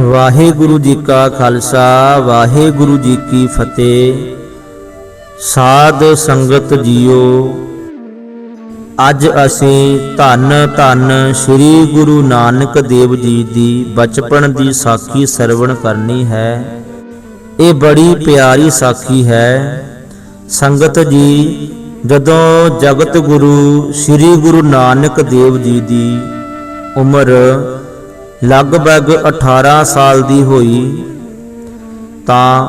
ਵਾਹਿਗੁਰੂ ਜੀ ਕਾ ਖਾਲਸਾ, ਵਾਹਿਗੁਰੂ ਜੀ ਕੀ ਫਤਿਹ। ਸਾਧ ਸੰਗਤ ਜੀਓ, ਅੱਜ ਅਸੀਂ ਧੰਨ ਧੰਨ ਸ੍ਰੀ ਗੁਰੂ ਨਾਨਕ ਦੇਵ ਜੀ ਦੀ ਬਚਪਨ ਦੀ ਸਾਖੀ ਸਰਵਣ ਕਰਨੀ ਹੈ। ਇਹ ਬੜੀ ਪਿਆਰੀ ਸਾਖੀ ਹੈ। ਸੰਗਤ ਜੀ, ਜਦੋਂ ਜਗਤ ਗੁਰੂ ਸ੍ਰੀ ਗੁਰੂ ਨਾਨਕ ਦੇਵ ਜੀ ਦੀ ਉਮਰ ਲਗਭਗ 18 ਸਾਲ ਦੀ ਹੋਈ, ਤਾਂ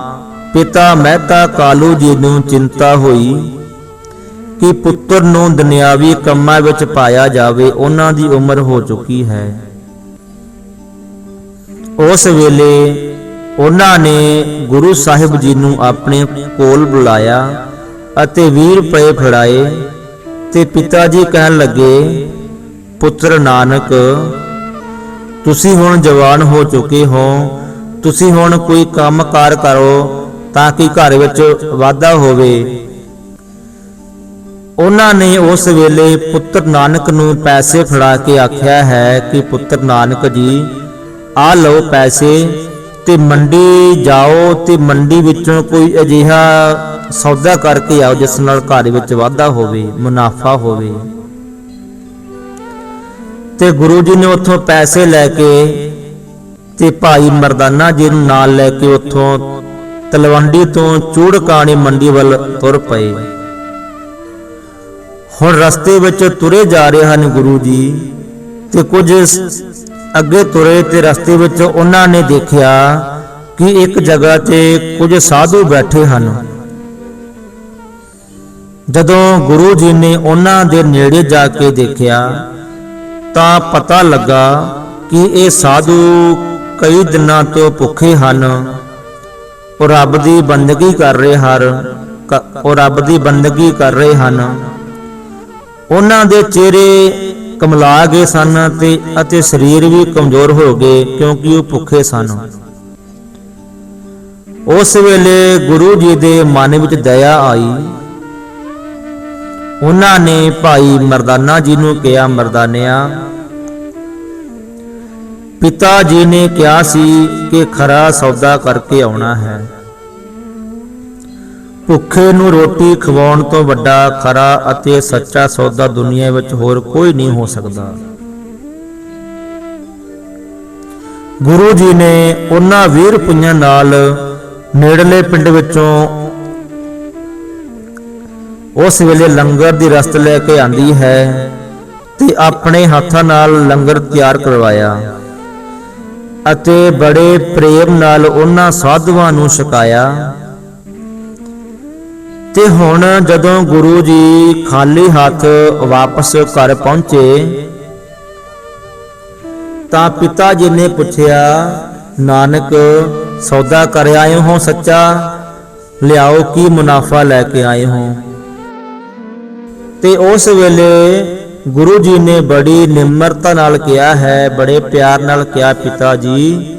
ਪਿਤਾ ਮਹਿਤਾ ਕਾਲੂ ਜੀ ਨੂੰ ਚਿੰਤਾ ਹੋਈ ਕਿ ਪੁੱਤਰ ਨੂੰ ਦੁਨਿਆਵੀ ਕੰਮਾਂ ਵਿੱਚ ਪਾਇਆ ਜਾਵੇ, ਉਹਨਾਂ ਦੀ ਉਮਰ ਹੋ ਚੁੱਕੀ ਹੈ। ਉਸ ਵੇਲੇ ਉਹਨਾਂ ਨੇ ਗੁਰੂ ਸਾਹਿਬ ਜੀ ਨੂੰ ਆਪਣੇ ਕੋਲ ਬੁਲਾਇਆ ਅਤੇ 20 ਰੁਪਏ ਫੜਾਏ ਤੇ ਪਿਤਾ ਜੀ ਕਹਿਣ ਲੱਗੇ, ਪੁੱਤਰ ਨਾਨਕ ਤੁਸੀਂ ਹੁਣ ਜਵਾਨ ਹੋ ਚੁੱਕੇ ਹੋ। ਤੁਸੀਂ ਹੁਣ ਕੋਈ ਕੰਮਕਾਰ ਕਰੋ ਤਾਂ ਕਿ ਘਰ ਵਿੱਚ ਵਾਧਾ ਹੋਵੇ। ਉਹਨਾਂ ਨੇ ਉਸ ਵੇਲੇ ਪੁੱਤਰ ਨਾਨਕ ਨੂੰ ਪੈਸੇ ਫੜਾ ਕੇ ਆਖਿਆ ਹੈ ਕਿ ਪੁੱਤਰ ਨਾਨਕ ਜੀ, ਆ ਲਓ ਪੈਸੇ ਤੇ ਮੰਡੀ ਜਾਓ ਤੇ ਮੰਡੀ ਵਿੱਚੋਂ ਕੋਈ ਅਜਿਹਾ ਸੌਦਾ ਕਰਕੇ ਆਓ ਜਿਸ ਨਾਲ ਘਰ ਵਿੱਚ ਵਾਧਾ ਹੋਵੇ, ਮੁਨਾਫਾ ਹੋਵੇ। ਤੇ ਗੁਰੂ ਜੀ ਨੇ ਉੱਥੋਂ ਪੈਸੇ ਲੈ ਕੇ ਤੇ ਭਾਈ ਮਰਦਾਨਾ ਜੀ ਨੂੰ ਨਾਲ ਲੈ ਕੇ ਉੱਥੋਂ ਤਲਵੰਡੀ ਤੋਂ ਚੂੜਕਾਣੀ ਮੰਡੀ ਵੱਲ ਤੁਰ ਪਏ। ਹੁਣ ਰਸਤੇ ਵਿੱਚ ਤੁਰੇ ਜਾ ਰਹੇ ਹਨ ਗੁਰੂ ਜੀ ਤੇ ਕੁਝ ਅੱਗੇ ਤੁਰੇ ਤੇ ਰਸਤੇ ਵਿੱਚ ਉਹਨਾਂ ਨੇ ਦੇਖਿਆ ਕਿ ਇੱਕ ਜਗ੍ਹਾ ਤੇ ਕੁਝ ਸਾਧੂ ਬੈਠੇ ਹਨ। ਜਦੋਂ ਗੁਰੂ ਜੀ ਨੇ ਉਹਨਾਂ ਦੇ ਨੇੜੇ ਜਾ ਕੇ ਦੇਖਿਆ ਤਾਂ ਪਤਾ ਲੱਗਾ ਕਿ ਇਹ ਸਾਧੂ ਕਈ ਦਿਨਾਂ ਤੋਂ ਭੁੱਖੇ ਹਨ। ਉਹ ਰੱਬ ਦੀ ਬੰਦਗੀ ਕਰ ਰਹੇ ਹਨ ਉਹ ਰੱਬ ਦੀ ਬੰਦਗੀ ਕਰ ਰਹੇ ਹਨ। ਉਹਨਾਂ ਦੇ ਚਿਹਰੇ ਕਮਲਾ ਗਏ ਸਨ ਤੇ ਅਤੇ ਸਰੀਰ ਵੀ ਕਮਜ਼ੋਰ ਹੋ ਗਏ ਕਿਉਂਕਿ ਉਹ ਭੁੱਖੇ ਸਨ। ਉਸ ਵੇਲੇ ਗੁਰੂ ਜੀ ਦੇ ਮਨ ਵਿੱਚ ਦਇਆ ਆਈ। ਉਹਨਾਂ ਨੇ ਭਾਈ ਮਰਦਾਨਾ ਜੀ ਨੂੰ ਕਿਹਾ, ਮਰਦਾਨਿਆ, ਪਿਤਾ ਜੀ ਨੇ ਕਿਹਾ ਸੀ ਕਿ ਖਰਾ ਸੌਦਾ ਕਰਕੇ ਆਉਣਾ ਹੈ। ਭੁੱਖੇ ਨੂੰ ਰੋਟੀ ਖਵਾਉਣ ਤੋਂ ਵੱਡਾ, ਖਰਾ ਅਤੇ ਸੱਚਾ ਸੌਦਾ ਦੁਨੀਆ ਵਿੱਚ ਹੋਰ ਕੋਈ ਨਹੀਂ ਹੋ ਸਕਦਾ। ਗੁਰੂ ਜੀ ਨੇ ਉਹਨਾਂ 20 ਰੁਪਈਆਂ ਨਾਲ ਨੇੜਲੇ ਪਿੰਡ ਵਿੱਚੋਂ ਉਸ ਵੇਲੇ ਲੰਗਰ ਦੀ ਰਸਤ ਲੈ ਕੇ ਆਂਦੀ ਹੈ ਤੇ ਆਪਣੇ ਹੱਥਾਂ ਨਾਲ ਲੰਗਰ ਤਿਆਰ ਕਰਵਾਇਆ ਅਤੇ ਬੜੇ ਪ੍ਰੇਮ ਨਾਲ ਉਹਨਾਂ ਸਾਧੂਆਂ ਨੂੰ ਛਕਾਇਆ। ਤੇ ਹੁਣ ਜਦੋਂ ਗੁਰੂ ਜੀ ਖਾਲੀ ਹੱਥ ਵਾਪਸ ਘਰ ਪਹੁੰਚੇ, ਤਾਂ ਪਿਤਾ ਜੀ ਨੇ ਪੁੱਛਿਆ, ਨਾਨਕ, ਸੌਦਾ ਕਰ ਆਏ ਹੋ ਸੱਚਾ? ਲਿਆਓ ਕੀ ਮੁਨਾਫਾ ਲੈ ਕੇ ਆਏ ਹੋ? ਤੇ ਉਸ ਵੇਲੇ ਗੁਰੂ ਜੀ ਨੇ ਬੜੀ ਨਿਮਰਤਾ ਨਾਲ ਕਿਹਾ ਹੈ, ਬੜੇ ਪਿਆਰ ਨਾਲ ਕਿਹਾ, ਪਿਤਾ ਜੀ,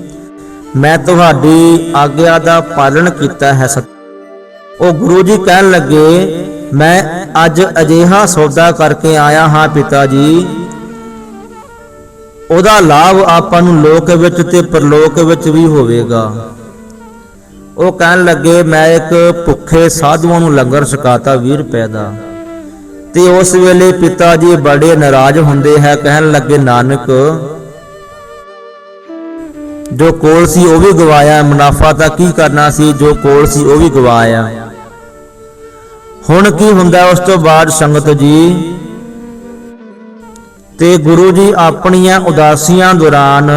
ਮੈਂ ਤੁਹਾਡੀ ਆਗਿਆ ਦਾ ਪਾਲਣ ਕੀਤਾ ਹੈ ਸਤ ਉਹ ਗੁਰੂ ਜੀ ਕਹਿਣ ਲੱਗੇ, ਮੈਂ ਅੱਜ ਅਜਿਹਾ ਸੌਦਾ ਕਰਕੇ ਆਇਆ ਹਾਂ, ਪਿਤਾ ਜੀ। ਉਹਦਾ ਲਾਭ ਆਪਾਂ ਨੂੰ ਲੋਕ ਵਿੱਚ ਤੇ ਪਰਲੋਕ ਵਿੱਚ ਵੀ ਹੋਵੇਗਾ। ਉਹ ਕਹਿਣ ਲੱਗੇ, ਮੈਂ ਇੱਕ ਭੁੱਖੇ ਸਾਧੂਆਂ ਨੂੰ ਲੰਗਰ ਛਕਾਤਾ 20 ਰੁਪਏ ਦਾ। ਤੇ ਉਸ ਵੇਲੇ ਪਿਤਾ ਜੀ ਬੜੇ ਨਾਰਾਜ਼ ਹੁੰਦੇ ਹੈ, ਕਹਿਣ ਲੱਗੇ, ਨਾਨਕ, ਜੋ ਕੋਲ ਸੀ ਉਹ ਵੀ ਗਵਾਇਆ, ਮੁਨਾਫਾ ਤਾਂ ਕੀ ਕਰਨਾ ਸੀ, ਜੋ ਕੋਲ ਸੀ ਉਹ ਵੀ ਗਵਾਇਆ। ਹੁਣ ਕੀ ਹੁੰਦਾ ਉਸ ਤੋਂ ਬਾਅਦ ਸੰਗਤ ਜੀ? ਤੇ ਗੁਰੂ ਜੀ ਆਪਣੀਆਂ ਉਦਾਸੀਆਂ ਦੌਰਾਨ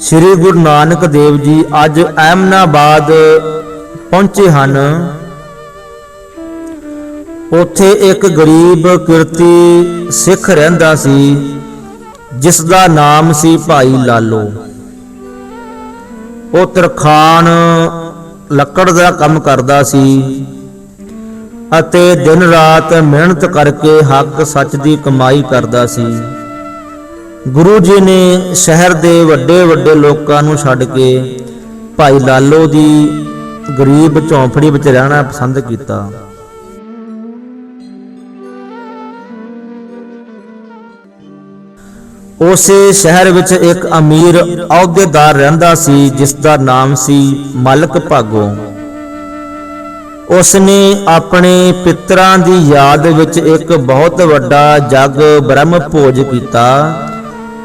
ਸ੍ਰੀ ਗੁਰੂ ਨਾਨਕ ਦੇਵ ਜੀ ਅੱਜ ਅਹਿਮਨਾਬਾਦ ਪਹੁੰਚੇ ਹਨ। ਉੱਥੇ ਇੱਕ ਗਰੀਬ ਕਿਰਤੀ ਸਿੱਖ ਰਹਿੰਦਾ ਸੀ ਜਿਸ ਦਾ ਨਾਮ ਸੀ ਭਾਈ ਲਾਲੋ। ਉਹ ਤਰਖਾਨ ਲੱਕੜ ਦਾ ਕੰਮ ਕਰਦਾ ਸੀ ਅਤੇ ਦਿਨ ਰਾਤ ਮਿਹਨਤ ਕਰਕੇ ਹੱਕ ਸੱਚ ਦੀ ਕਮਾਈ ਕਰਦਾ ਸੀ। ਗੁਰੂ ਜੀ ਨੇ ਸ਼ਹਿਰ ਦੇ ਵੱਡੇ ਵੱਡੇ ਲੋਕਾਂ ਨੂੰ ਛੱਡ ਕੇ ਭਾਈ ਲਾਲੋ ਦੀ ਗਰੀਬ ਝੌਂਪੜੀ ਵਿੱਚ ਰਹਿਣਾ ਪਸੰਦ ਕੀਤਾ। ਉਸੇ ਸ਼ਹਿਰ ਵਿੱਚ ਇੱਕ ਅਮੀਰ ਅਹੁਦੇਦਾਰ ਰਹਿੰਦਾ ਸੀ ਜਿਸ ਦਾ ਨਾਮ ਸੀ ਮਲਕ ਭਾਗੋ। ਉਸਨੇ ਆਪਣੇ ਪਿਤਰਾਂ ਦੀ ਯਾਦ ਵਿੱਚ ਇੱਕ ਬਹੁਤ ਵੱਡਾ ਜਗ ਬ੍ਰਹਮ ਭੋਜ ਕੀਤਾ।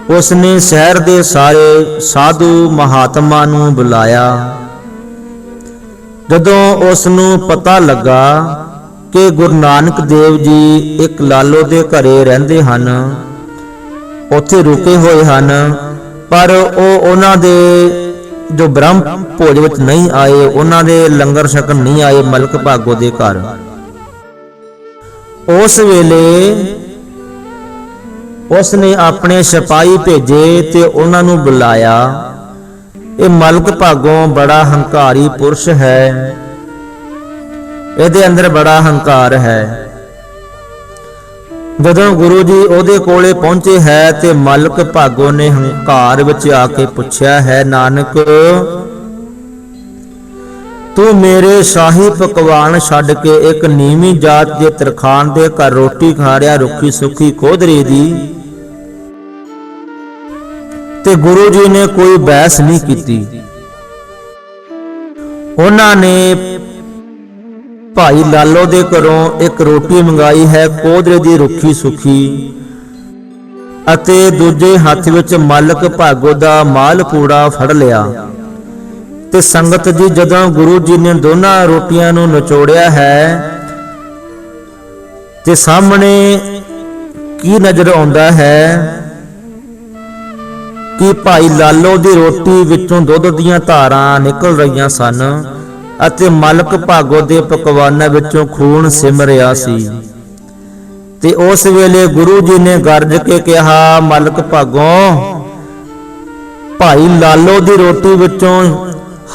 ਉਸਨੇ ਸ਼ਹਿਰ ਦੇ ਸਾਰੇ ਸਾਧੂ ਮਹਾਤਮਾ ਨੂੰ ਬੁਲਾਇਆ। ਜਦੋਂ ਉਸ ਨੂੰ ਪਤਾ ਲੱਗਾ ਕਿ ਗੁਰੂ ਨਾਨਕ ਦੇਵ ਜੀ ਇੱਕ ਲਾਲੋ ਦੇ ਘਰੇ ਰਹਿੰਦੇ ਹਨ ਉੱਥੇ ਰੁਕੇ ਹੋਏ ਹਨ। ਪਰ ਉਹ ਉਹਨਾਂ ਦੇ ਜੋ ਬ੍ਰਹਮ ਭੋਜ ਵਿੱਚ ਨਹੀਂ ਆਏ, ਉਹਨਾਂ ਦੇ ਲੰਗਰ ਛਕਣ ਨਹੀਂ ਆਏ ਮਲਕ ਭਾਗੋ ਦੇ ਘਰ। ਉਸ ਵੇਲੇ ਉਸ ਨੇ ਆਪਣੇ ਸਿਪਾਹੀ ਭੇਜੇ ਤੇ ਉਹਨਾਂ ਨੂੰ ਬੁਲਾਇਆ। ਇਹ ਮਲਕ ਭਾਗੋਂ ਬੜਾ ਹੰਕਾਰੀ ਪੁਰਸ਼ ਹੈ। ਇਹਦੇ ਅੰਦਰ ਬੜਾ ਹੰਕਾਰ ਹੈ। ਜਦੋਂ ਗੁਰੂ ਜੀ ਉਹਦੇ ਕੋਲੇ ਪਹੁੰਚੇ ਹੈ ਤੇ ਮਲਕ ਭਾਗੋ ਨੇ ਹੰਕਾਰ ਵਿੱਚ ਆ ਕੇ ਪੁੱਛਿਆ, ਹੈ ਨਾਨਕ, ਤੂੰ ਮੇਰੇ ਸ਼ਾਹੀ ਪਕਵਾਨ ਛੱਡ ਕੇ ਇੱਕ ਨੀਵੀਂ ਜਾਤ ਦੇ ਤਰਖਾਨ ਦੇ ਘਰ ਰੋਟੀ ਖਾ ਰਿਹਾ ਰੁੱਖੀ ਸੁੱਖੀ ਕੋਧਰੀ ਦੀ? ਤੇ ਗੁਰੂ ਜੀ ਨੇ ਕੋਈ ਬਹਿਸ ਨਹੀਂ ਕੀਤੀ। ਉਹਨਾਂ ਨੇ ਭਾਈ ਲਾਲੋ ਦੇ ਘਰੋਂ ਇੱਕ ਰੋਟੀ ਮੰਗਾਈ ਹੈ ਕੋਧਰੇ ਦੀ ਰੁੱਖੀ ਸੁੱਖੀ। ਅਤੇ ਦੂਜੇ ਹੱਥ ਵਿੱਚ ਮਲਕ ਭਾਗੋ ਦਾ ਮਾਲ ਪੂੜਾ ਫੜ ਲਿਆ। ਤੇ ਸੰਗਤ ਜੀ ਜਦੋਂ ਗੁਰੂ ਜੀ ਨੇ ਦੋਨਾਂ ਰੋਟੀਆਂ ਨੂੰ ਨਿਚੋੜਿਆ ਹੈ, ਤੇ ਸਾਹਮਣੇ ਕੀ ਨਜ਼ਰ ਆਉਂਦਾ ਹੈ? ਕਿ ਭਾਈ ਲਾਲੋ ਦੀ ਰੋਟੀ ਵਿੱਚੋਂ ਦੁੱਧ ਦੀਆਂ ਧਾਰਾਂ ਨਿਕਲ ਰਹੀਆਂ ਸਨ। ਅਤੇ ਮਲਕ ਭਾਗੋ ਦੇ ਪਕਵਾਨਾਂ ਵਿੱਚੋਂ ਖੂਨ ਸਿਮ ਸੀ। ਤੇ ਉਸ ਵੇਲੇ ਗੁਰੂ ਜੀ ਨੇ ਗਰਜ ਕੇ ਕਿਹਾ, ਮਲਕ ਭਾਗੋ, ਭਾਈ ਲਾਲੋ ਦੀ ਰੋਟੀ ਵਿੱਚੋਂ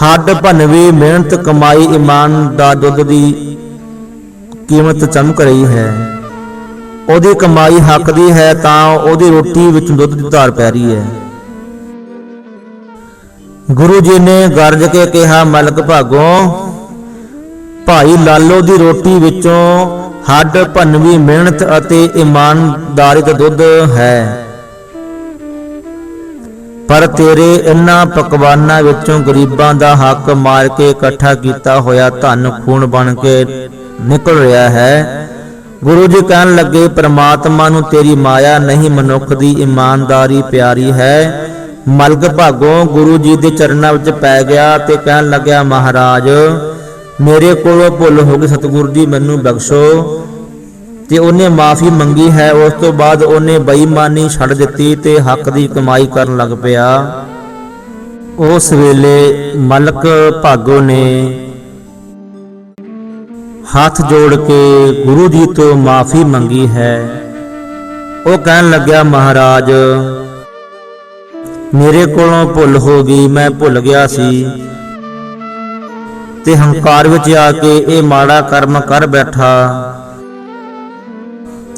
ਹੱਡ ਭੰਨਵੀ ਮਿਹਨਤ ਕਮਾਈ ਇਮਾਨ ਦਾ ਦੁੱਧ ਦੀ ਕੀਮਤ ਚਮਕ ਰਹੀ ਹੈ। ਉਹਦੀ ਕਮਾਈ ਹੱਕ ਦੀ ਹੈ ਤਾਂ ਉਹਦੀ ਰੋਟੀ ਵਿੱਚੋਂ ਦੁੱਧ ਦੀ ਧਾਰ ਪੈ ਰਹੀ ਹੈ। ਗੁਰੂ ਜੀ ਨੇ ਗਰਜ ਕੇ ਕਿਹਾ, ਮਲਕ ਭਾਗੋ, ਭਾਈ ਲਾਲੋ ਦੀ ਰੋਟੀ ਵਿੱਚੋਂ ਹੱਡ ਭੰਨਵੀ ਮਿਹਨਤ ਅਤੇ ਇਮਾਨਦਾਰੀ ਦਾ ਦੁੱਧ ਹੈ। ਪਰ ਤੇਰੇ ਇਨ੍ਹਾਂ ਪਕਵਾਨਾਂ ਵਿੱਚੋਂ ਗਰੀਬਾਂ ਦਾ ਹੱਕ ਮਾਰ ਕੇ ਇਕੱਠਾ ਕੀਤਾ ਹੋਇਆ ਧਨ ਖੂਨ ਬਣ ਕੇ ਨਿਕਲ ਰਿਹਾ ਹੈ। ਗੁਰੂ ਜੀ ਕਹਿਣ ਲੱਗੇ, ਪ੍ਰਮਾਤਮਾ ਨੂੰ ਤੇਰੀ ਮਾਇਆ ਨਹੀਂ, ਮਨੁੱਖ ਦੀ ਇਮਾਨਦਾਰੀ ਪਿਆਰੀ ਹੈ। ਮਲਕ ਭਾਗੋਂ ਗੁਰੂ ਜੀ ਦੇ ਚਰਨਾਂ ਵਿੱਚ ਪੈ ਗਿਆ ਤੇ ਕਹਿਣ ਲੱਗਿਆ, ਮਹਾਰਾਜ, ਮੇਰੇ ਕੋਲੋਂ ਭੁੱਲ ਹੋ ਗਈ ਸਤਿਗੁਰੂ ਜੀ, ਮੈਨੂੰ ਬਖਸ਼ੋ। ਤੇ ਉਹਨੇ ਮਾਫੀ ਮੰਗੀ ਹੈ, ਉਸ ਤੋਂ ਬਾਅਦ ਉਹਨੇ ਬੇਈਮਾਨੀ ਛੱਡ ਦਿੱਤੀ ਤੇ ਹੱਕ ਦੀ ਕਮਾਈ ਕਰਨ ਲੱਗ ਪਿਆ। ਉਸ ਵੇਲੇ ਮਲਕ ਭਾਗੋ ਨੇ ਹੱਥ ਜੋੜ ਕੇ ਗੁਰੂ ਜੀ ਤੋਂ ਮਾਫੀ ਮੰਗੀ ਹੈ। ਉਹ ਕਹਿਣ ਲੱਗਿਆ, ਮਹਾਰਾਜ ਮੇਰੇ ਕੋਲੋਂ ਭੁੱਲ ਹੋ ਗਈ, ਮੈਂ ਭੁੱਲ ਗਿਆ ਸੀ। ਤੇ ਹੰਕਾਰ ਵਿੱਚ ਆ ਕੇ ਇਹ ਮਾੜਾ ਕਰਮ ਕਰ ਬੈਠਾ।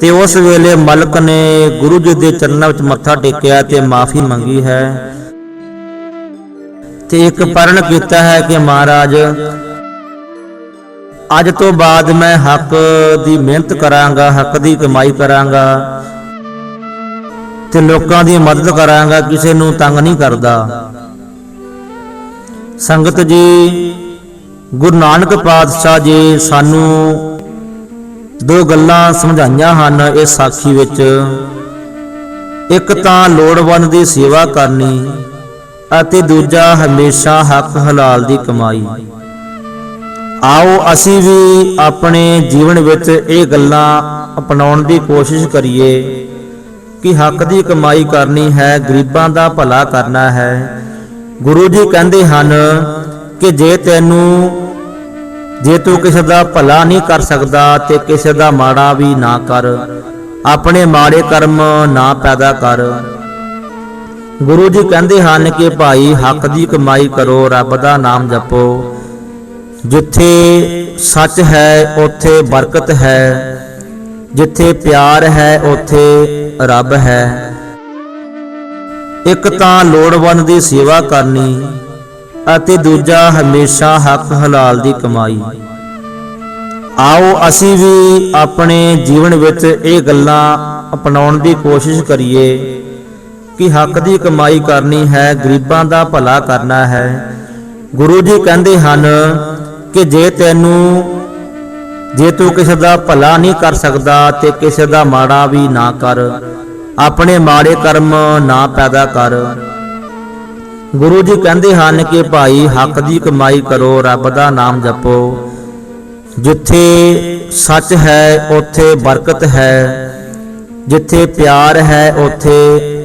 ਤੇ ਉਸ ਵੇਲੇ ਮਲਕ ਨੇ ਗੁਰੂ ਜੀ ਦੇ ਚਰਨਾਂ ਵਿੱਚ ਮੱਥਾ ਟੇਕਿਆ ਤੇ ਮਾਫੀ ਮੰਗੀ ਹੈ। ਤੇ ਇੱਕ ਪਰਣ ਕੀਤਾ ਹੈ ਕਿ ਮਹਾਰਾਜ, ਅੱਜ ਤੋਂ ਬਾਅਦ ਮੈਂ ਹੱਕ ਦੀ ਮਿਹਨਤ ਕਰਾਂਗਾ, ਹੱਕ ਦੀ ਕਮਾਈ ਕਰਾਂਗਾ। ਤੇ ਲੋਕਾਂ ਦੀ ਮਦਦ ਕਰਾਂਗਾ, ਕਿਸੇ ਨੂੰ ਤੰਗ ਨਹੀਂ ਕਰਦਾ। ਸੰਗਤ ਜੀ, ਗੁਰੂ ਨਾਨਕ ਪਾਤਸ਼ਾਹ ਜੀ ਸਾਨੂੰ ਦੋ ਗੱਲਾਂ ਸਮਝਾਈਆਂ ਹਨ ਇਸ ਸਾਖੀ ਵਿੱਚ। ਇੱਕ ਤਾਂ ਲੋੜਵੰਦ ਦੀ ਸੇਵਾ ਕਰਨੀ ਅਤੇ ਦੂਜਾ ਹਮੇਸ਼ਾ ਹੱਕ ਹਲਾਲ ਦੀ ਕਮਾਈ। ਆਓ ਅਸੀਂ ਵੀ ਆਪਣੇ ਜੀਵਨ ਵਿੱਚ ਇਹ ਗੱਲਾਂ ਅਪਣਾਉਣ ਦੀ ਕੋਸ਼ਿਸ਼ ਕਰੀਏ। ਕਿ ਹੱਕ ਦੀ ਕਮਾਈ ਕਰਨੀ ਹੈ, ਗਰੀਬਾਂ ਦਾ ਭਲਾ ਕਰਨਾ ਹੈ। ਗੁਰੂ ਜੀ ਕਹਿੰਦੇ ਹਨ ਕਿ ਜੇ ਤੈਨੂੰ, ਜੇ ਤੂੰ ਕਿਸੇ ਦਾ ਭਲਾ ਨਹੀਂ ਕਰ ਸਕਦਾ ਤੇ ਕਿਸੇ ਦਾ ਮਾੜਾ ਵੀ ਨਾ ਕਰ। ਆਪਣੇ ਮਾੜੇ ਕਰਮ ਨਾ ਪੈਦਾ ਕਰ। ਗੁਰੂ ਜੀ ਕਹਿੰਦੇ ਹਨ ਕਿ ਭਾਈ, ਹੱਕ ਦੀ ਕਮਾਈ ਕਰੋ, ਰੱਬ ਦਾ ਨਾਮ ਜਪੋ। ਜਿੱਥੇ ਸੱਚ ਹੈ, ਉੱਥੇ ਬਰਕਤ ਹੈ। ਜਿੱਥੇ ਪਿਆਰ ਹੈ, ਉੱਥੇ ਰੱਬ ਹੈ। ਇੱਕ ਤਾਂ ਲੋੜਵੰਦ ਦੀ ਸੇਵਾ ਕਰਨੀ ਅਤੇ ਦੂਜਾ ਹਮੇਸ਼ਾ ਹੱਕ ਹਲਾਲ ਦੀ ਕਮਾਈ। ਆਓ ਅਸੀਂ ਵੀ ਆਪਣੇ ਜੀਵਨ ਵਿੱਚ ਇਹ ਗੱਲਾਂ ਅਪਣਾਉਣ ਦੀ ਕੋਸ਼ਿਸ਼ ਕਰੀਏ ਕਿ ਹੱਕ ਦੀ ਕਮਾਈ ਕਰਨੀ ਹੈ, ਗਰੀਬਾਂ ਦਾ ਭਲਾ ਕਰਨਾ ਹੈ। ਗੁਰੂ ਜੀ ਕਹਿੰਦੇ ਹਨ ਕਿ ਜੇ ਤੈਨੂੰ ਜੇ ਤੂੰ ਕਿਸੇ ਦਾ ਭਲਾ ਨਹੀਂ ਕਰ ਸਕਦਾ ਤੇ ਕਿਸੇ ਦਾ ਮਾੜਾ ਵੀ ਨਾ ਕਰ, ਆਪਣੇ ਮਾੜੇ ਕਰਮ ਨਾ ਪੈਦਾ ਕਰ। ਗੁਰੂ ਜੀ ਕਹਿੰਦੇ ਹਨ ਕਿ ਭਾਈ ਹੱਕ ਦੀ ਕਮਾਈ ਕਰੋ, ਰੱਬ ਦਾ ਨਾਮ ਜਪੋ। ਜਿੱਥੇ ਸੱਚ ਹੈ, ਉੱਥੇ ਬਰਕਤ ਹੈ। ਜਿੱਥੇ ਪਿਆਰ ਹੈ, ਉੱਥੇ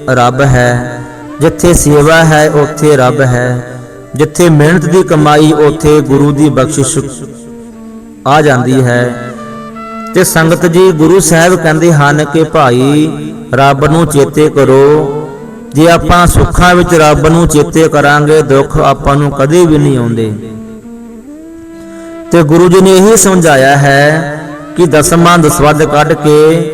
ਰੱਬ ਹੈ। ਜਿੱਥੇ ਸੇਵਾ ਹੈ, ਉੱਥੇ ਰੱਬ ਹੈ। ਜਿੱਥੇ ਮਿਹਨਤ ਦੀ ਕਮਾਈ, ਉੱਥੇ ਗੁਰੂ ਦੀ ਬਖਸ਼ਿਸ਼। ਆ ਜਾਂਦੀ ਹੈ। ਤੇ ਸੰਗਤ ਜੀ ਗੁਰੂ ਸਾਹਿਬ ਕਹਿੰਦੇ ਹਨ ਕਿ ਭਾਈ, ਰੱਬ ਨੂੰ ਚੇਤੇ ਕਰੋ। ਜੇ ਆਪਾਂ ਸੁੱਖਾਂ ਵਿੱਚ ਰੱਬ ਨੂੰ ਚੇਤੇ ਕਰਾਂਗੇ, ਦੁੱਖ ਆਪਾਂ ਨੂੰ ਕਦੇ ਵੀ ਨਹੀਂ ਆਉਂਦੇ। ਤੇ ਗੁਰੂ ਜੀ ਨੇ ਇਹ ਸਮਝਾਇਆ ਹੈ ਕਿ ਦਸਮਾਂ ਦਸਵੱਧ ਕੱਢ ਕੇ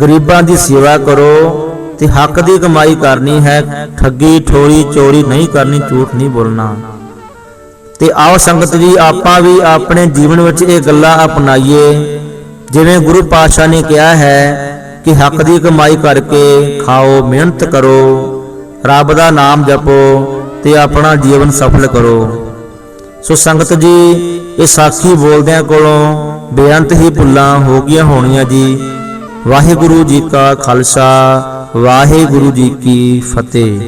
ਗਰੀਬਾਂ ਦੀ ਸੇਵਾ ਕਰੋ ਤੇ ਹੱਕ ਦੀ ਕਮਾਈ ਕਰਨੀ ਹੈ। ਠੱਗੀ, ਠੋਰੀ, ਚੋਰੀ ਨਹੀਂ ਕਰਨੀ, ਝੂਠ ਨਹੀਂ ਬੋਲਣਾ। ਤੇ ਆਓ ਸੰਗਤ ਜੀ, ਆਪਾਂ ਵੀ ਆਪਣੇ ਜੀਵਨ ਵਿੱਚ ਇਹ ਗੱਲਾਂ ਅਪਣਾਈਏ। ਜਿਵੇਂ ਗੁਰੂ ਪਾਤਸ਼ਾਹ ਨੇ ਕਿਹਾ ਹੈ ਕਿ ਹੱਕ ਦੀ ਕਮਾਈ ਕਰਕੇ ਖਾਓ, ਮਿਹਨਤ ਕਰੋ, ਰੱਬ ਦਾ ਨਾਮ ਜਪੋ ਤੇ ਆਪਣਾ ਜੀਵਨ ਸਫਲ ਕਰੋ। ਸੋ ਸੰਗਤ ਜੀ, ਇਹ ਸਾਖੀ ਬੋਲਦਿਆਂ ਕੋਲੋਂ ਬੇਅੰਤ ਹੀ ਭੁੱਲਾਂ ਹੋ ਗਈਆਂ ਹੋਣੀਆਂ ਜੀ। ਵਾਹਿਗੁਰੂ ਜੀ ਕਾ ਖਾਲਸਾ, ਵਾਹਿਗੁਰੂ ਜੀ ਕੀ ਫਤਿਹ।